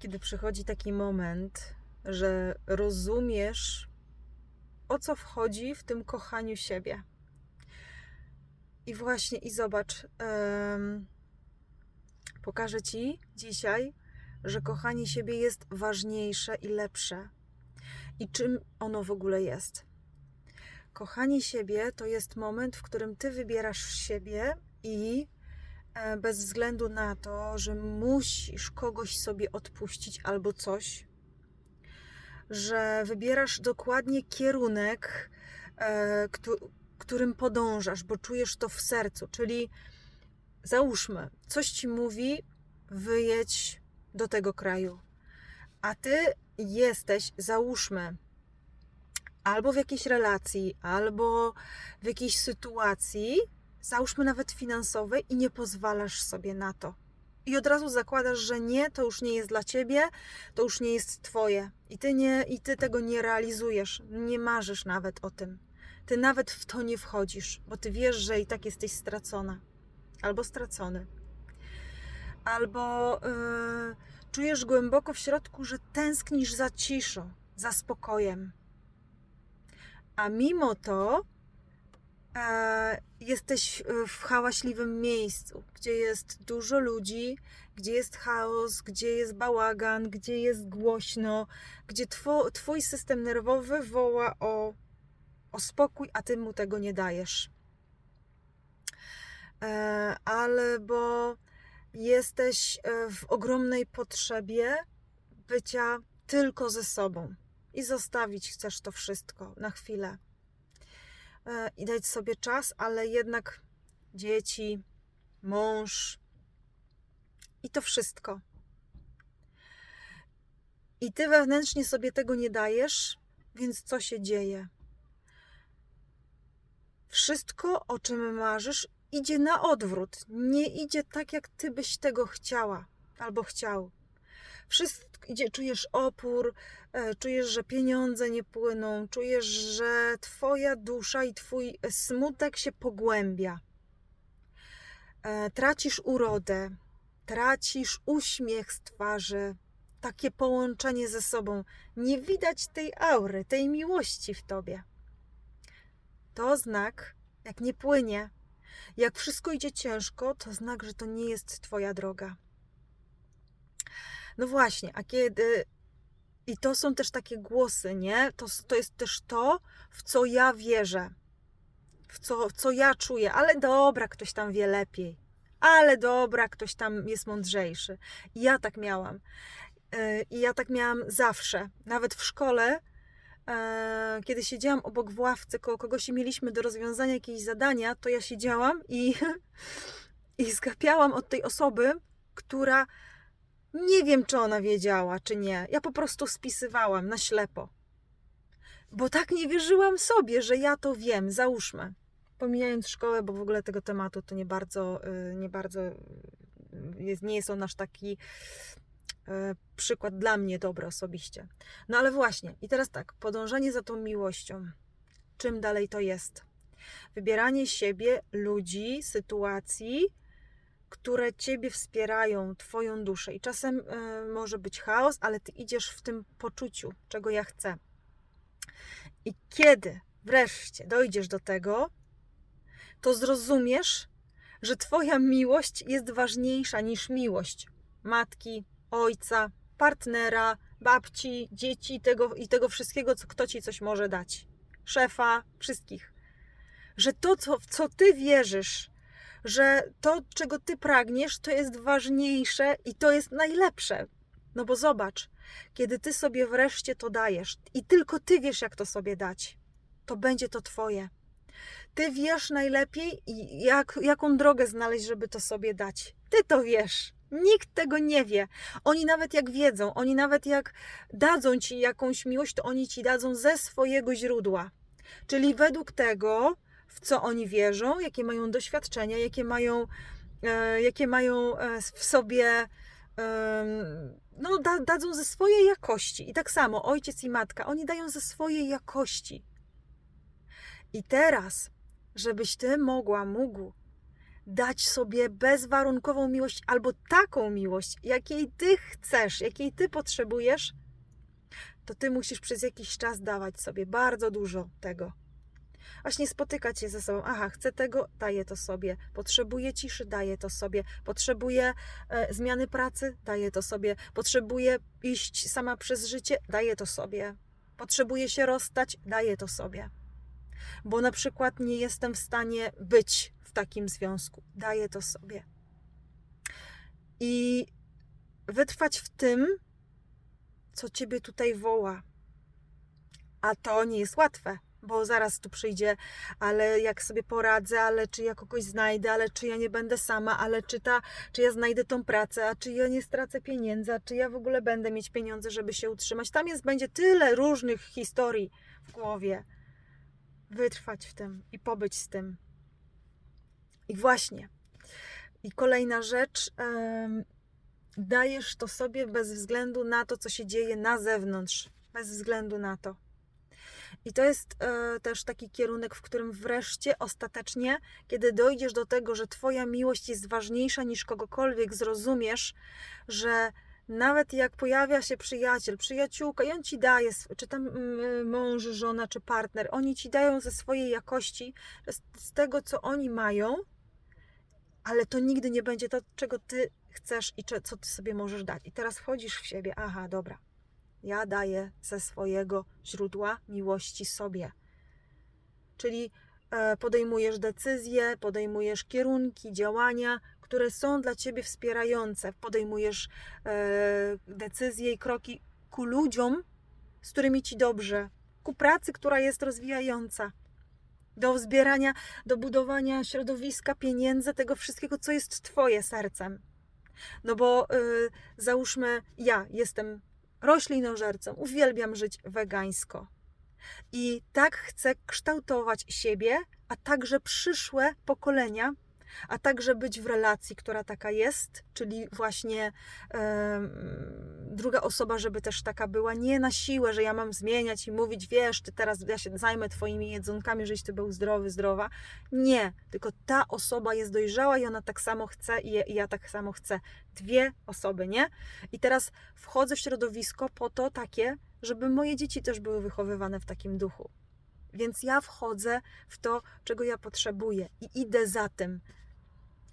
kiedy przychodzi taki moment, że rozumiesz, o co wchodzi w tym kochaniu siebie. I właśnie, i zobacz, em, pokażę Ci dzisiaj, że kochanie siebie jest ważniejsze i lepsze. I czym ono w ogóle jest? Kochanie siebie to jest moment, w którym Ty wybierasz siebie i bez względu na to, że musisz kogoś sobie odpuścić albo coś, że wybierasz dokładnie kierunek, e, któ- którym podążasz, bo czujesz to w sercu. Czyli załóżmy, coś ci mówi, wyjedź do tego kraju, a ty jesteś, załóżmy, albo w jakiejś relacji, albo w jakiejś sytuacji, załóżmy nawet finansowej, i nie pozwalasz sobie na to. I od razu zakładasz, że nie, to już nie jest dla ciebie, to już nie jest twoje. I ty, nie, I ty tego nie realizujesz, nie marzysz nawet o tym. Ty nawet w to nie wchodzisz, bo ty wiesz, że i tak jesteś stracona albo stracony. Albo yy, czujesz głęboko w środku, że tęsknisz za ciszą, za spokojem. A mimo to jesteś w hałaśliwym miejscu, gdzie jest dużo ludzi, gdzie jest chaos, gdzie jest bałagan, gdzie jest głośno, gdzie two, twój system nerwowy woła o, o spokój, a ty mu tego nie dajesz. E, albo jesteś e, w ogromnej potrzebie bycia tylko ze sobą i zostawić chcesz to wszystko na chwilę e, i dać sobie czas, ale jednak dzieci, mąż i to wszystko. I ty wewnętrznie sobie tego nie dajesz, więc co się dzieje? Wszystko, o czym marzysz, idzie na odwrót. Nie idzie tak, jak ty byś tego chciała albo chciał. Wszystko idzie, czujesz opór, e, czujesz, że pieniądze nie płyną, czujesz, że twoja dusza i twój smutek się pogłębia. E, tracisz urodę, tracisz uśmiech z twarzy, takie połączenie ze sobą. Nie widać tej aury, tej miłości w tobie. To znak, jak nie płynie, jak wszystko idzie ciężko, to znak, że to nie jest Twoja droga. No właśnie, a kiedy. I to są też takie głosy, nie? To, to jest też to, w co ja wierzę, w co, w co ja czuję, ale dobra, ktoś tam wie lepiej, ale dobra, ktoś tam jest mądrzejszy. I ja tak miałam. Yy, I ja tak miałam zawsze. Nawet w szkole E, kiedy siedziałam obok w ławce koło kogoś i mieliśmy do rozwiązania jakieś zadania, to ja siedziałam i, i zgapiałam od tej osoby, która nie wiem, czy ona wiedziała, czy nie. Ja po prostu spisywałam na ślepo. Bo tak nie wierzyłam sobie, że ja to wiem, załóżmy. Pomijając szkołę, bo w ogóle tego tematu to nie bardzo, y, nie bardzo y, jest, nie jest on aż taki E, przykład dla mnie dobry osobiście. No ale właśnie, i teraz tak, podążanie za tą miłością. Czym dalej to jest? Wybieranie siebie, ludzi, sytuacji, które ciebie wspierają, twoją duszę. I czasem y, może być chaos, ale ty idziesz w tym poczuciu, czego ja chcę. I kiedy wreszcie dojdziesz do tego, to zrozumiesz, że twoja miłość jest ważniejsza niż miłość matki, ojca, partnera, babci, dzieci tego, i tego wszystkiego, co kto ci coś może dać. Szefa, wszystkich. Że to, co, w co ty wierzysz, że to, czego ty pragniesz, to jest ważniejsze i to jest najlepsze. No bo zobacz, kiedy ty sobie wreszcie to dajesz i tylko ty wiesz, jak to sobie dać, to będzie to twoje. Ty wiesz najlepiej, jak, jaką drogę znaleźć, żeby to sobie dać. Ty to wiesz. Nikt tego nie wie. Oni nawet jak wiedzą, oni nawet jak dadzą ci jakąś miłość, to oni ci dadzą ze swojego źródła. Czyli według tego, w co oni wierzą, jakie mają doświadczenia, jakie mają, e, jakie mają e, w sobie, no, da, dadzą ze swojej jakości. I tak samo ojciec i matka, oni dają ze swojej jakości. I teraz, żebyś ty mogła, mógł dać sobie bezwarunkową miłość albo taką miłość, jakiej ty chcesz, jakiej ty potrzebujesz, to ty musisz przez jakiś czas dawać sobie bardzo dużo tego. Właśnie spotykać się ze sobą. Aha, chcę tego, daję to sobie. Potrzebuję ciszy, daję to sobie. Potrzebuję e, zmiany pracy, daję to sobie. Potrzebuję iść sama przez życie, daję to sobie. Potrzebuję się rozstać, daję to sobie. Bo na przykład nie jestem w stanie być w takim związku, daję to sobie. I wytrwać w tym, co ciebie tutaj woła. A to nie jest łatwe, bo zaraz tu przyjdzie, ale jak sobie poradzę, ale czy ja kogoś znajdę, ale czy ja nie będę sama, ale czy, ta, czy ja znajdę tą pracę, a czy ja nie stracę pieniędzy, a czy ja w ogóle będę mieć pieniądze, żeby się utrzymać. Tam jest, będzie tyle różnych historii w głowie. Wytrwać w tym i pobyć z tym. I właśnie. I kolejna rzecz. dajesz to sobie bez względu na to, co się dzieje na zewnątrz. Bez względu na to. I to jest e, też taki kierunek, w którym wreszcie, ostatecznie, kiedy dojdziesz do tego, że Twoja miłość jest ważniejsza niż kogokolwiek, zrozumiesz, że nawet jak pojawia się przyjaciel, przyjaciółka i on ci daje, czy tam mąż, żona, czy partner, oni ci dają ze swojej jakości, z, tego, co oni mają, ale to nigdy nie będzie to, czego ty chcesz i co ty sobie możesz dać. I teraz wchodzisz w siebie, aha, dobra, ja daję ze swojego źródła miłości sobie. Czyli e, podejmujesz decyzje, podejmujesz kierunki, działania, które są dla ciebie wspierające. Podejmujesz e, decyzje i kroki ku ludziom, z którymi ci dobrze, ku pracy, która jest rozwijająca, do zbierania, do budowania środowiska, pieniędzy, tego wszystkiego, co jest twoje sercem. No bo y, załóżmy, ja jestem roślinożercą, uwielbiam żyć wegańsko. I tak chcę kształtować siebie, a także przyszłe pokolenia, a także być w relacji, która taka jest, czyli właśnie em, druga osoba, żeby też taka była, nie na siłę, że ja mam zmieniać i mówić, wiesz, ty teraz ja się zajmę twoimi jedzonkami, żebyś ty był zdrowy, zdrowa. Nie, tylko ta osoba jest dojrzała i ona tak samo chce i ja tak samo chcę. Dwie osoby, nie? I teraz wchodzę w środowisko po to takie, żeby moje dzieci też były wychowywane w takim duchu. Więc ja wchodzę w to, czego ja potrzebuję i idę za tym.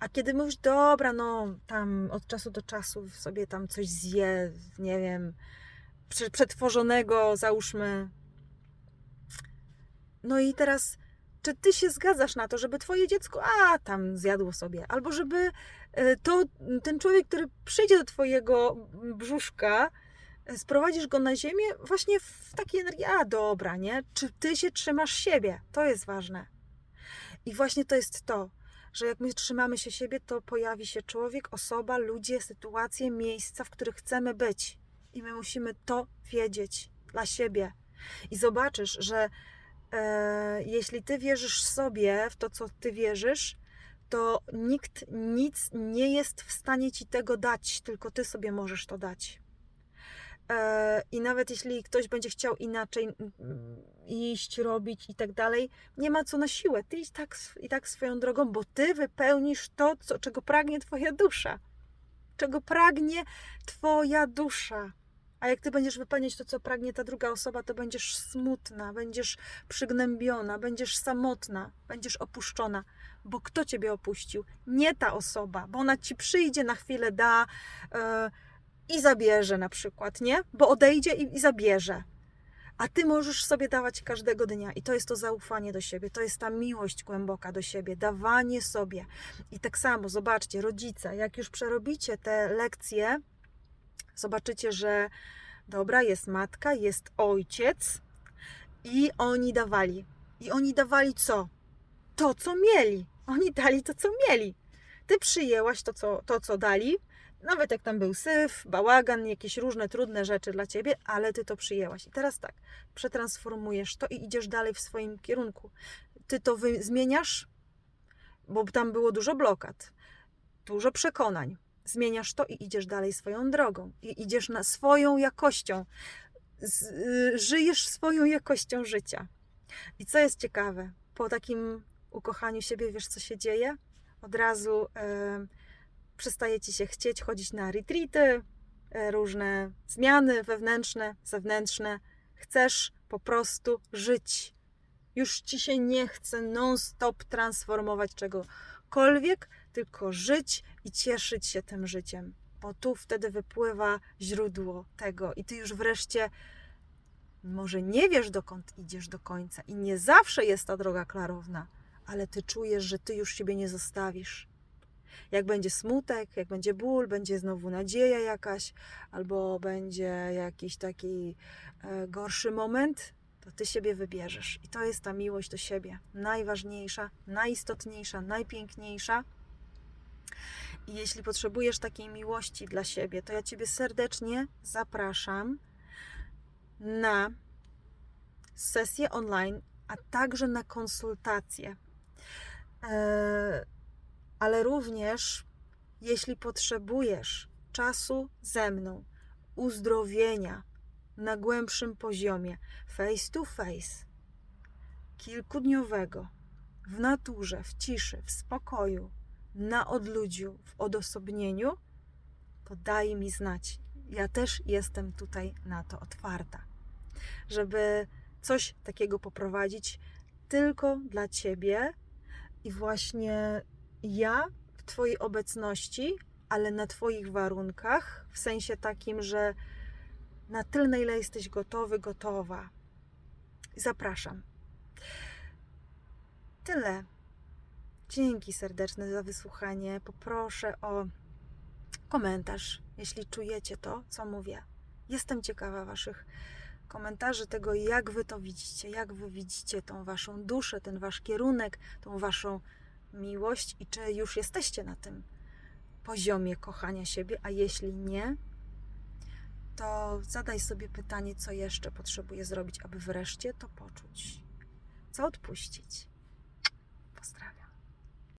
A kiedy mówisz, dobra, no tam od czasu do czasu sobie tam coś zje, nie wiem, prze- przetworzonego, załóżmy. No i teraz, czy ty się zgadzasz na to, żeby twoje dziecko, a tam zjadło sobie, albo żeby e, to ten człowiek, który przyjdzie do twojego brzuszka, e, sprowadzisz go na ziemię właśnie w takiej energii, a dobra, nie? Czy ty się trzymasz siebie? To jest ważne. I właśnie to jest to, że jak my trzymamy się siebie, to pojawi się człowiek, osoba, ludzie, sytuacje, miejsca, w których chcemy być. I my musimy to wiedzieć dla siebie. I zobaczysz, że e, jeśli ty wierzysz sobie w to, co ty wierzysz, to nikt nic nie jest w stanie ci tego dać, tylko ty sobie możesz to dać. E, I nawet jeśli ktoś będzie chciał inaczej mm, iść, robić i tak dalej, nie ma co na siłę. Ty idź tak, i tak swoją drogą, bo ty wypełnisz to, co, czego pragnie twoja dusza. Czego pragnie twoja dusza. A jak ty będziesz wypełniać to, co pragnie ta druga osoba, to będziesz smutna, będziesz przygnębiona, będziesz samotna, będziesz opuszczona. Bo kto ciebie opuścił? Nie ta osoba, bo ona ci przyjdzie na chwilę, da e, i zabierze na przykład, nie? Bo odejdzie i, i zabierze. A ty możesz sobie dawać każdego dnia. I to jest to zaufanie do siebie, to jest ta miłość głęboka do siebie, dawanie sobie. I tak samo, zobaczcie, rodzice, jak już przerobicie te lekcje, zobaczycie, że dobra, jest matka, jest ojciec i oni dawali. I oni dawali co? To, co mieli. Oni dali to, co mieli. Ty przyjęłaś to, co, to, co dali, nawet jak tam był syf, bałagan, jakieś różne trudne rzeczy dla ciebie, ale ty to przyjęłaś. I teraz tak, przetransformujesz to i idziesz dalej w swoim kierunku. Ty to zmieniasz, bo tam było dużo blokad, dużo przekonań. Zmieniasz to i idziesz dalej swoją drogą. I idziesz na swoją jakością. Z, żyjesz swoją jakością życia. I co jest ciekawe, po takim ukochaniu siebie, wiesz co się dzieje? od razu e, przestaje ci się chcieć chodzić na retreaty, e, różne zmiany wewnętrzne, zewnętrzne. Chcesz po prostu żyć. Już ci się nie chce non-stop transformować czegokolwiek, tylko żyć i cieszyć się tym życiem, bo tu wtedy wypływa źródło tego i ty już wreszcie może nie wiesz, dokąd idziesz do końca i nie zawsze jest ta droga klarowna, ale ty czujesz, że ty już siebie nie zostawisz. Jak będzie smutek, jak będzie ból, będzie znowu nadzieja jakaś, albo będzie jakiś taki e, gorszy moment, to ty siebie wybierzesz. I to jest ta miłość do siebie. Najważniejsza, najistotniejsza, najpiękniejsza. I jeśli potrzebujesz takiej miłości dla siebie, to ja ciebie serdecznie zapraszam na sesję online, a także na konsultacje. E, Ale również, jeśli potrzebujesz czasu ze mną, uzdrowienia na głębszym poziomie, face to face, kilkudniowego, w naturze, w ciszy, w spokoju, na odludziu, w odosobnieniu, to daj mi znać. Ja też jestem tutaj na to otwarta, żeby coś takiego poprowadzić tylko dla Ciebie i właśnie ja w Twojej obecności, ale na Twoich warunkach, w sensie takim, że na tyle, na ile jesteś gotowy, gotowa. Zapraszam. Tyle. Dzięki serdeczne za wysłuchanie. Poproszę o komentarz, jeśli czujecie to, co mówię. Jestem ciekawa Waszych komentarzy, tego, jak Wy to widzicie, jak Wy widzicie tą Waszą duszę, ten Wasz kierunek, tą Waszą miłość i czy już jesteście na tym poziomie kochania siebie, a jeśli nie, to zadaj sobie pytanie, co jeszcze potrzebuję zrobić, aby wreszcie to poczuć. Co odpuścić? Pozdrawiam.